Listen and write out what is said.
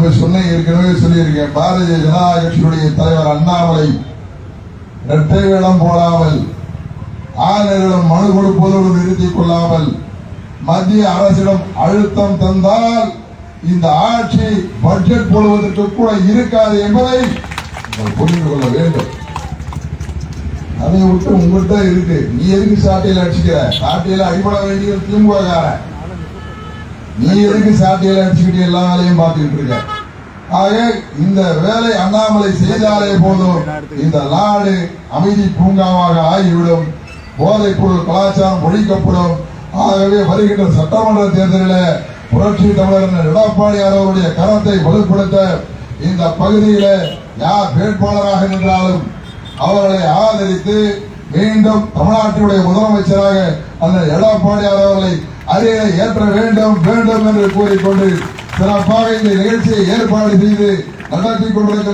இப்ப சொன்ன ஏற்கனவே சொல்லியிருக்கேன். பாரதிய ஜனதா கட்சியுடைய தலைவர் அண்ணாமலை இரட்டை வேடம் போடாமல் ஆளுநரிடம் மனு கொடுப்பதோடு நிறுத்திக் கொள்ளாமல் மத்திய அரசிடம் அழுத்தம் தந்தால் இந்த ஆட்சி பட்ஜெட் போடுவதற்கு கூட இருக்காது என்பதை புரிந்து கொள்ள வேண்டும். அதை விட்டு உங்கள்கிட்ட இருக்கு. நீ எதுக்கு சாட்டையில அடிச்சுக்கிற? சாட்டையில அடிபட வேண்டிய திமுக காரன் நீ எதுக்கு சாட்டையில அடிச்சுக்கிட்டு எல்லா வேலையும் பார்த்துக்கிட்டு இருக்க. ஆக இந்த வேலை அண்ணாமலை செய்தாலே போதும். இந்த நாடு அமைதி பூங்காவாக ஆகிவிடும். போதைப் பொருள் கலாச்சாரம் ஒழிக்கப்படும். ஆகவே வருகின்ற சட்டமன்ற தேர்தலில் புரட்சி தமிழர் எடப்பாடியார் அவருடைய கரத்தை வலுப்படுத்த இந்த பகுதியில யார் வேட்பாளராக நின்றாலும் அவர்களை ஆதரித்து மீண்டும் தமிழ்நாட்டினுடைய முதலமைச்சராக அந்த எடப்பாடியார் அவர்களை அரியணை ஏற்ற வேண்டும் வேண்டும் என்று கூறிக்கொண்டு சிறப்பாக இந்த நிகழ்ச்சியை ஏற்பாடு செய்து நடத்தி கொண்டிருக்கிற